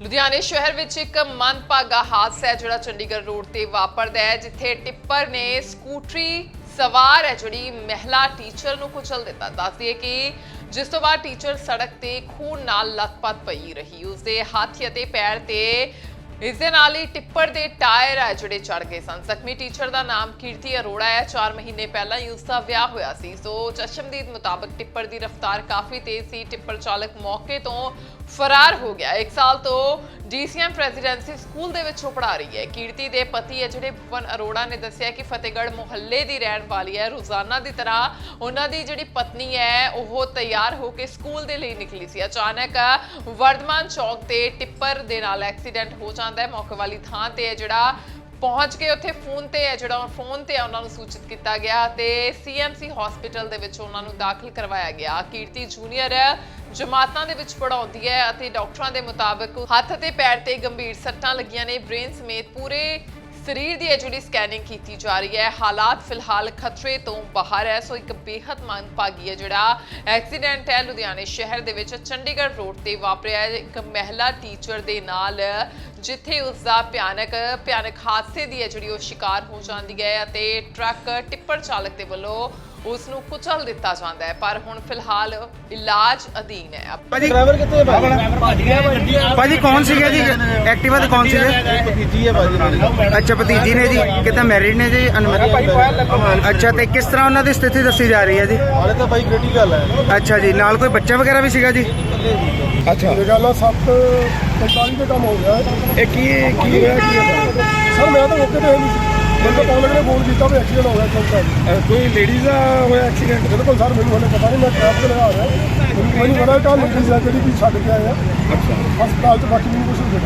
ਲੁਧਿਆਣੇ ਸ਼ਹਿਰ ਵਿੱਚ ਇੱਕ ਮੰਦਭਾਗਾ ਹਾਦਸਾ ਹੈ, ਜਿਹੜਾ ਚੰਡੀਗੜ੍ਹ ਰੋਡ ਤੇ ਵਾਪਰਦਾ ਹੈ, ਜਿੱਥੇ ਟਿੱਪਰ ਨੇ ਸਕੂਟਰੀ ਸਵਾਰ ਹੈ, ਜਿਹੜੀ ਮਹਿਲਾ ਟੀਚਰ ਨੂੰ ਕੁਚਲ ਦਿੱਤਾ। ਦੱਸਦੀ ਹੈ ਕਿ ਜਿਸ ਤੋਂ ਬਾਅਦ ਟੀਚਰ ਸੜਕ ਤੇ ਖੂਨ ਨਾਲ ਲਥਪਥ ਪਈ ਰਹੀ, ਉਸਦੇ ਹੱਥ ਅਤੇ ਪੈਰ ਤੇ ਇਸ ਦੇ ਨਾਲ ਹੀ ਟਿੱਪਰ ਦੇ ਟਾਇਰ ਆ, ਜਿਹੜੇ ਚੜ ਗਏ ਸਨ। ਜ਼ਖਮੀ ਟੀਚਰ ਦਾ ਨਾਮ ਕੀਰਤੀ ਅਰੋੜਾ ਹੈ। 4 ਮਹੀਨੇ ਪਹਿਲਾਂ ਹੀ ਉਸ ਦਾ ਵਿਆਹ ਹੋਇਆ ਸੀ। ਸੋ ਚਸ਼ਮਦੀਦ ਮੁਤਾਬਕ ਟਿੱਪਰ ਦੀ ਰਫ਼ਤਾਰ ਕਾਫੀ ਤੇਜ਼ ਸੀ। ਟਿੱਪਰ ਚਾਲਕ ਮੌਕੇ ਤੋਂ ਫਰਾਰ ਹੋ ਗਿਆ। ਇੱਕ ਸਾਲ ਤੋਂ ਡੀਸੀਐਮ ਪ੍ਰੈਜ਼ੀਡੈਂਸੀ ਸਕੂਲ ਦੇ ਵਿੱਚ ਉਹ ਪੜ੍ਹਾ ਰਹੀ ਹੈ। ਕੀਰਤੀ ਦੇ ਪਤੀ ਹੈ ਜਿਹੜੇ ਭੁਵਨ ਅਰੋੜਾ ਨੇ ਦੱਸਿਆ ਕਿ ਫਤਿਹਗੜ੍ਹ ਮੁਹੱਲੇ ਦੀ ਰਹਿਣ ਵਾਲੀ ਹੈ। ਰੋਜ਼ਾਨਾ ਦੀ ਤਰ੍ਹਾਂ ਉਹਨਾਂ ਦੀ ਜਿਹੜੀ ਪਤਨੀ ਹੈ, ਉਹ ਤਿਆਰ ਹੋ ਕੇ ਸਕੂਲ ਦੇ ਲਈ ਨਿਕਲੀ ਸੀ। ਅਚਾਨਕ ਵਰਧਮਾਨ ਚੌਕ ਤੇ ਟਿੱਪਰ ਦੇ ਨਾਲ ਐਕਸੀਡੈਂਟ ਹੋ ਜਾਂਦਾ ਹੈ। ਮੌਕੇ ਵਾਲੀ ਥਾਂ ਤੇ ਹੈ ਜਿਹੜਾ ਪਹੁੰਚ ਕੇ ਉੱਥੇ, ਫੋਨ ਤੇ ਹੈ ਜਿਹੜਾ, ਫੋਨ ਤੇ ਹੈ ਉਹਨਾਂ ਨੂੰ ਸੂਚਿਤ ਕੀਤਾ ਗਿਆ ਤੇ ਸੀਐਮਸੀ ਹਸਪੀਟਲ ਦੇ ਵਿੱਚ ਉਹਨਾਂ ਨੂੰ ਦਾਖਲ ਕਰਵਾਇਆ ਗਿਆ। ਕੀਰਤੀ ਜੂਨੀਅਰ ਜਮਾਤਾਂ ਦੇ ਵਿੱਚ ਪੜਾਉਂਦੀ ਹੈ ਅਤੇ ਡਾਕਟਰਾਂ ਦੇ ਮੁਤਾਬਕ ਹੱਥ ਤੇ ਪੈਰ ਤੇ ਗੰਭੀਰ ਸੱਟਾਂ ਲੱਗੀਆਂ ਨੇ। ਬ੍ਰੇਨ ਸਮੇਤ ਪੂਰੇ ਸਰੀਰ ਦੀ ਹੈ ਜਿਹੜੀ ਸਕੈਨਿੰਗ ਕੀਤੀ ਜਾ ਰਹੀ ਹੈ। ਹਾਲਾਤ ਫਿਲਹਾਲ ਖਤਰੇ ਤੋਂ ਬਾਹਰ ਹੈ, ਸੋ ਇੱਕ ਬੇਹੱਦ ਮੰਦਭਾਗੀ ਹੈ ਜਿਹੜਾ ਐਕਸੀਡੈਂਟ ਹੈ। ਲੁਧਿਆਣੇ ਸ਼ਹਿਰ ਦੇ ਵਿੱਚ ਚੰਡੀਗੜ੍ਹ ਰੋਡ ਤੇ ਵਾਪਰਿਆ ਇੱਕ ਮਹਿਲਾ ਟੀਚਰ ਦੇ ਨਾਲ ਜਿੱਥੇ ਉਸ ਦਾ ਭਿਆਨਕ ਭਿਆਨਕ ਹਾਦਸੇ ਦੀ ਹੈ ਜਿਹੜੀ ਉਹ ਸ਼ਿਕਾਰ ਹੋ ਜਾਂਦੀ ਹੈ ਅਤੇ ਟਰੱਕ ਟਿੱਪਰ ਚਾਲਕ ਦੇ ਵੱਲੋਂ ਉਸ ਨੂੰ ਕੁਚਲ ਦਿੱਤਾ ਜਾਂਦਾ ਹੈ ਪਰ ਹੁਣ ਫਿਲਹਾਲ ਇਲਾਜ ਅਧੀਨ ਹੈ। ਭਾਜੀ ਡਰਾਈਵਰ ਕਿੱਥੇ ਹੈ ਭਾਜੀ? ਭੱਜ ਕੌਣ ਸੀਗਾ ਜੀ? ਐਕਟਿਵਾ ਤੇ ਕੌਣ ਸੀਗੇ? ਭਤੀਜੀ ਹੈ ਭਾਜੀ ਮੇਰੀ ਅੱਛਾ ਭਤੀਜੀ ਨੇ ਜੀ ਕਿਤਾ ਮੈਰਿਡ ਨੇ ਜੀ ਅਨਮੈਰਿਡ ਅੱਛਾ ਤੇ ਕਿਸ ਤਰ੍ਹਾਂ ਉਹਨਾਂ ਦੀ ਸਥਿਤੀ ਦੱਸੀ ਜਾ ਰਹੀ ਹੈ ਜੀ? ਹਾਲੇ ਤਾਂ ਭਾਈ ਕ੍ਰਿਟੀਕਲ ਹੈ? ਅੱਛਾ ਜੀ ਨਾਲ ਕੋਈ ਬੱਚਾ ਵਗੈਰਾ ਵੀ ਸੀਗਾ ਜੀ? ਅੱਛਾ। ਇਹ ਗੱਲ 7 45 ਦੇ ਕੰਮ ਹੋ ਗਿਆ। ਇਹ ਕੀ ਕੀ ਹੋਇਆ? ਕੀ ਸਰ ਮੈਂ ਤਾਂ ਮੌਕੇ ਤੇ ਹੈ ਨਹੀਂ ਸੀ। ਮੈਨੂੰ ਤਾਂ ਪਤਾ ਲੱਗਿਆ ਫੋਨ ਕੀਤਾ ਵੀ ਐਕਸੀਡੈਂਟ ਹੋ ਗਿਆ ਚੌਂਕਾ ਕੋਈ ਲੇਡੀਜ਼ ਦਾ ਹੋਇਆ ਐਕਸੀਡੈਂਟ ਬਿਲਕੁਲ ਸਰ ਮੈਨੂੰ ਹਲੇ ਪਤਾ ਨਹੀਂ ਮੈਂ ਟ੍ਰੈਫਿਕ ਤੇ ਲਗਾ ਰਿਹਾ ਮੈਨੂੰ ਮੈਨੂੰ ਬੜਾ ਟਾਈਮ ਲੱਗੀ ਸੀ ਜਿਹੜੀ ਵੀ ਛੱਡ ਕੇ ਆਇਆ। ਅੱਛਾ। ਹਸਪਤਾਲ ਚ ਬਾਕੀ ਮੈਨੂੰ ਕੁਝ